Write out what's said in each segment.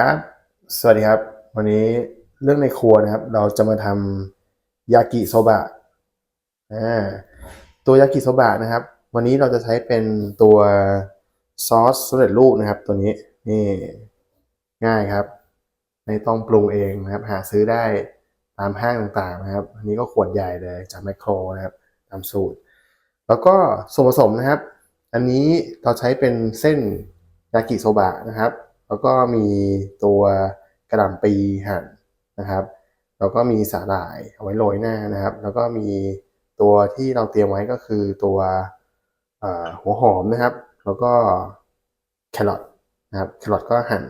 ครับ สวัสดีครับ วันนี้เรื่องในครัวนะครับ เราจะมาทำยากิโซบะอ่าตัวยากิโซบะนะครับ วันนี้เราจะใช้เป็นตัวซอสสำเร็จรูปนะครับ ตัวนี้นี่ง่ายครับ ไม่ต้องปรุงเองนะครับ หาซื้อได้ตามห้างต่างๆนะครับ อันนี้ก็ขวดใหญ่เลยจากแมคโครนะครับตามสูตร แล้วก็ส่วนผสมนะครับ อันนี้เราใช้เป็นเส้นยากิโซบะนะครับ แล้วก็มีตัวกระหล่ำปีหั่นนะครับ แล้วก็มีสาหร่ายเอาไว้โรยหน้านะครับ แล้วก็มีตัวที่เราเตรียมไว้ก็คือตัวหัวหอมนะครับ แล้วก็แครอทนะครับ แครอทก็หั่น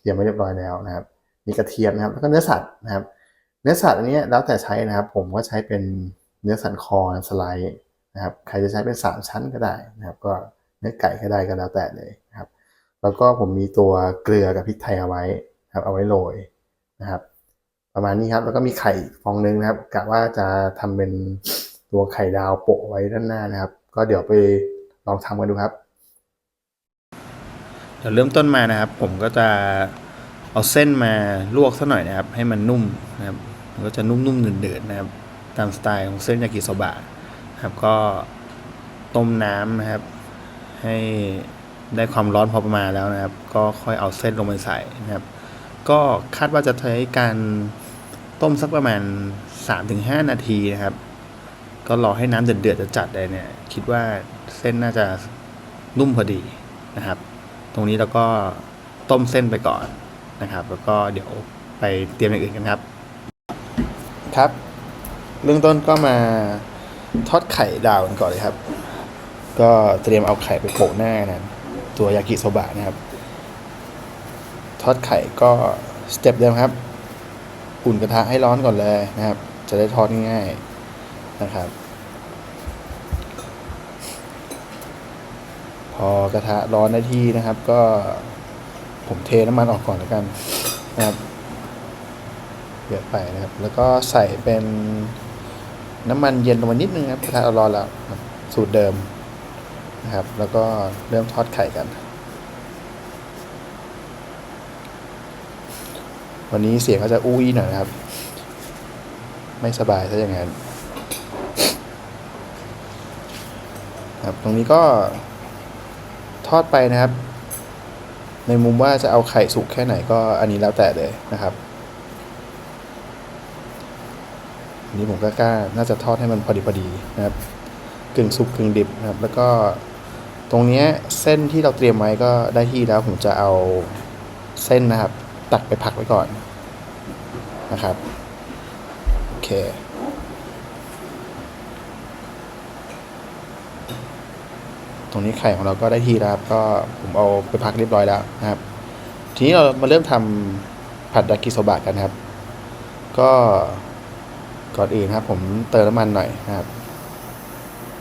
เตรียมไว้เรียบร้อยแล้วนะครับ มีกระเทียมนะครับ แล้วก็เนื้อสัตว์นะครับ เนื้อสัตว์อันนี้แล้วแต่ใช้นะครับ ผมก็ใช้เป็นเนื้อสันคอสไลด์นะครับ ใครจะใช้เป็นสามชั้นก็ได้นะครับ ก็เนื้อไก่ก็ได้ก็แล้วแต่เลยนะครับ แล้วก็ผมมีตัวเกลือกับพริกไทยเอาไว้ครับเอาไว้โรยนะครับ ประมาณนี้ครับแล้วก็มีไข่ฟองนึงนะครับกะว่าจะทำเป็นตัวไข่ดาวโปะไว้ด้านหน้านะครับ ก็เดี๋ยวไปลองทำกันดูครับเดี๋ยวเริ่มต้นมานะครับ ผมก็จะเอาเส้นมาลวกสักหน่อยนะครับ ให้มันนุ่มนะครับมันก็จะนุ่มๆหนือดๆนะครับ ตามสไตล์ของเส้นยากิโซบะนะครับก็ต้มน้ำนะครับ ให้ ได้ความร้อนพอประมาณแล้วนะครับ ก็ค่อยเอาเส้นลงไปใส่นะครับ ก็คาดว่าจะใช้การต้มสักประมาณ 3-5 นาทีนะครับ ก็รอให้น้ำเดือดๆจะจัดเลยเนี่ย คิดว่าเส้นน่าจะนุ่มพอดีนะครับ ตรงนี้เราก็ต้มเส้นไปก่อนนะครับ แล้วก็เดี๋ยวไปเตรียมอย่างอื่นกันครับ ครับเบื้องต้นก็มาทอดไข่ดาวกันก่อนเลยครับ ก็เตรียมเอาไข่ไปโปะหน้านะ ตัวยากิโซบะนะครับ ทอดไข่ก็สเต็ปเดิมครับ อุ่นกระทะให้ร้อนก่อนเลยนะครับ จะได้ทอดง่ายๆนะครับ พอกระทะร้อนได้ที่นะครับ ก็ผมเทน้ำมันออกก่อนแล้วกันนะครับเยอะไปนะครับ แล้วก็ใส่เป็นน้ำมันเย็นลงมานิดนึงครับกระทะร้อนแล้ว สูตรเดิม นะครับ แล้วก็เริ่มทอดไข่กัน วันนี้เสียงก็จะอู้อี้หน่อยนะครับ ไม่สบายซะอย่างนั้นครับตรงนี้ก็ทอดไปนะครับ ในมุมว่าจะเอาไข่สุกแค่ไหนก็อันนี้แล้วแต่เลยนะครับนนี้ผมก็กล้าน่าจะทอดให้มันพอดีพอดีนะครับ กึ่งสุกกึ่งดิบนะครับ แล้วก็ ตรงนี้เส้นที่เราเตรียมไว้ก็ได้ที่แล้วผมจะเอาเส้นนะครับ ตักไปพักไว้ก่อนนะครับโอเคตรงนี้ไข่ของเราก็ได้ที่แล้วครับก็ผมเอาไปพักเรียบร้อยแล้วนะครับ ทีนี้เรามาเริ่มทำผัดดากิโซบะกันครับ ก็ก่อนอื่นครับ ผมเติมน้ำมันหน่อยนะครับ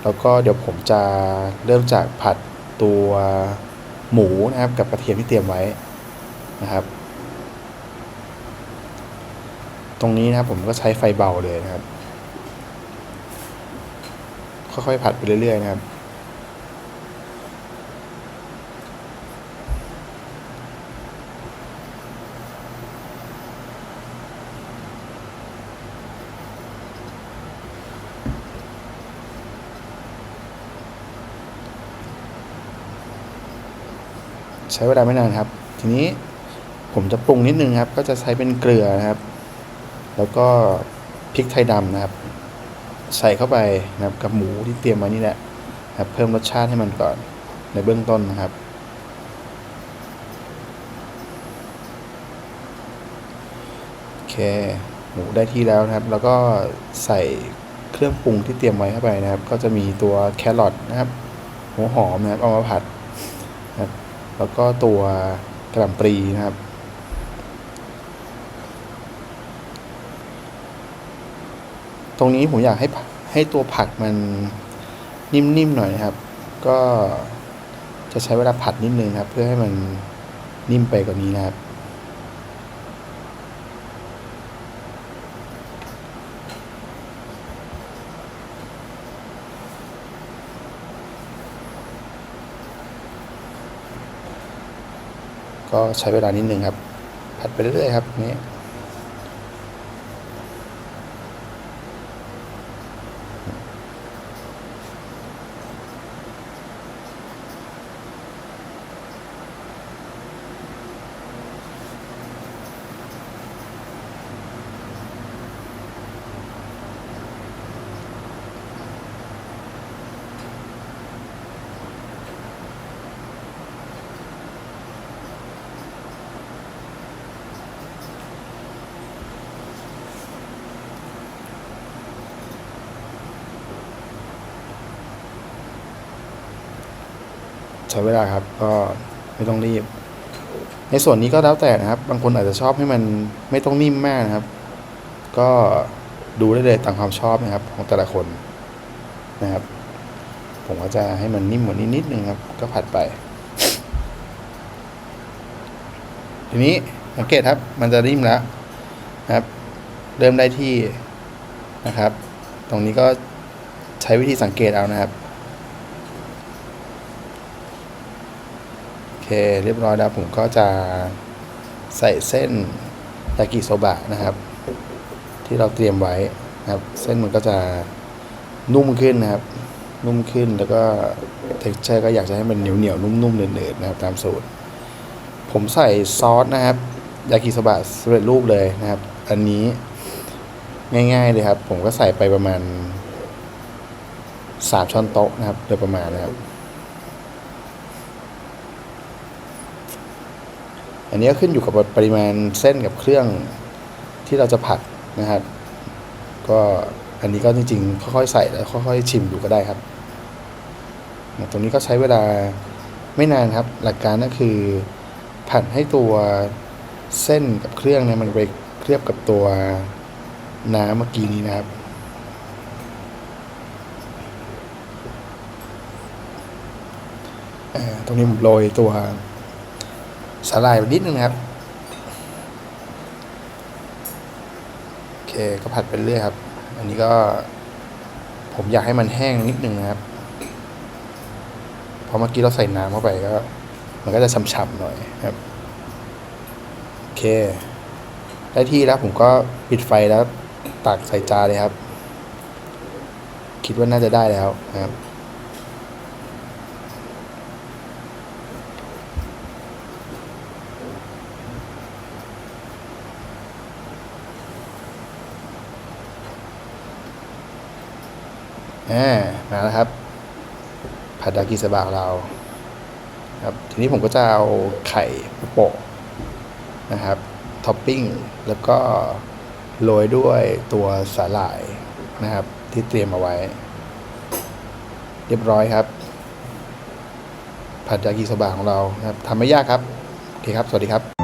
แล้วก็เดี๋ยวผมจะเริ่มจากผัดตัวหมูนะครับกับกระเทียมที่เตรียมไว้นะครับ ตรงนี้นะครับผมก็ใช้ไฟเบาเลยนะครับ ค่อยๆผัดไปเรื่อยๆนะครับ ใช้เวลาไม่นานครับ ทีนี้ผมจะปรุงนิดนึงครับ ก็จะใช้เป็นเกลือนะครับ แล้วก็พริกไทยดำนะครับ ใส่เข้าไปนะครับกับหมูที่เตรียมมานี่แหละนะครับเพิ่มรสชาติให้มันก่อนในเบื้องต้นนะครับ โอเค หมูได้ที่แล้วนะครับ แล้วก็ใส่เครื่องปรุงที่เตรียมไว้เข้าไปนะครับ ก็จะมีตัวแครอทนะครับหัวหอมนะครับเอามาผัดนะ แล้วก็ตัวกระหล่ำปลีนะครับ ตรงนี้ผมอยากให้ให้ตัวผักมันนิ่มๆหน่อยนะครับ ก็จะใช้เวลาผัดนิดนึงครับ เพื่อให้มันนิ่มไปกว่านี้นะครับ ก็ใช้เวลานิดนึงครับ ผัดไปเรื่อยๆครับนี้ ใช้เวลาครับ ก็ไม่ต้องรีบ ในส่วนนี้ก็แล้วแต่นะครับ บางคนอาจจะชอบให้มันไม่ต้องนิ่มมากนะครับ ก็ดูได้เลยตามความชอบนะครับ ของแต่ละคนนะครับ ผมก็จะให้มันนิ่มกว่านี้นิดนึงครับ ก็ผัดไป ทีนี้สังเกตครับ มันจะนิ่มแล้วนะครับ เริ่มได้ที่นะครับ ตรงนี้ก็ใช้วิธีสังเกตเอานะครับ โอ เคเรียบร้อยแล้วผมก็จะใส่เส้นยากิโซบะนะครับ ที่เราเตรียมไว้นะครับ เส้นมันก็จะนุ่มขึ้นนะครับ นุ่มขึ้นแล้วก็เท็กเจอร์ก็อยากจะให้มันเหนียวเหนียวนุ่มๆเนืดๆนะครับ ตามสูตร ผมใส่ซอสนะครับยากิโซบะสำเร็จรูปเลยนะครับ อันนี้ง่ายๆเลยครับ ผมก็ใส่ไปประมาณสามช้อนโต๊ะนะครับ โดยประมาณนะครับ อันนี้ขึ้นอยู่กับปริมาณเส้นกับเครื่องที่เราจะผัดนะครับ ก็อันนี้ก็จริงๆ ค่อยๆใส่แล้วค่อยๆชิมดูก็ได้ครับ ตรงนี้ก็ใช้เวลาไม่นานครับ หลักการก็คือผัดให้ตัวเส้นกับเครื่องเนี่ยมันไปเคลือบกับตัวน้ำเมื่อกี้นี้นะครับตรงนี้ผมโรยตัว สาหร่ายนิดนึงครับ โอเคก็ผัดไปเรื่อยครับ อันนี้ก็ผมอยากให้มันแห้งนิดนึงนะครับ เพราะเมื่อกี้เราใส่น้ำเข้าไปก็ มันก็จะฉ่ำๆหน่อยครับ โอเค ได้ที่แล้วผมก็ปิดไฟแล้วตักใส่จานเลยครับ คิดว่าน่าจะได้แล้วนะครับ อ่ามาแล้วครับผัดดากิสบะของเราครับทีนี้ผมก็จะเอาไข่โปะนะครับท็อปปิ้งแล้วก็โรยด้วยตัวสาหร่ายนะครับ ที่เตรียมเอาไว้ เรียบร้อยครับ ผัดดากิสบะของเราครับทำไม่ยากครับ โอเคครับ สวัสดีครับ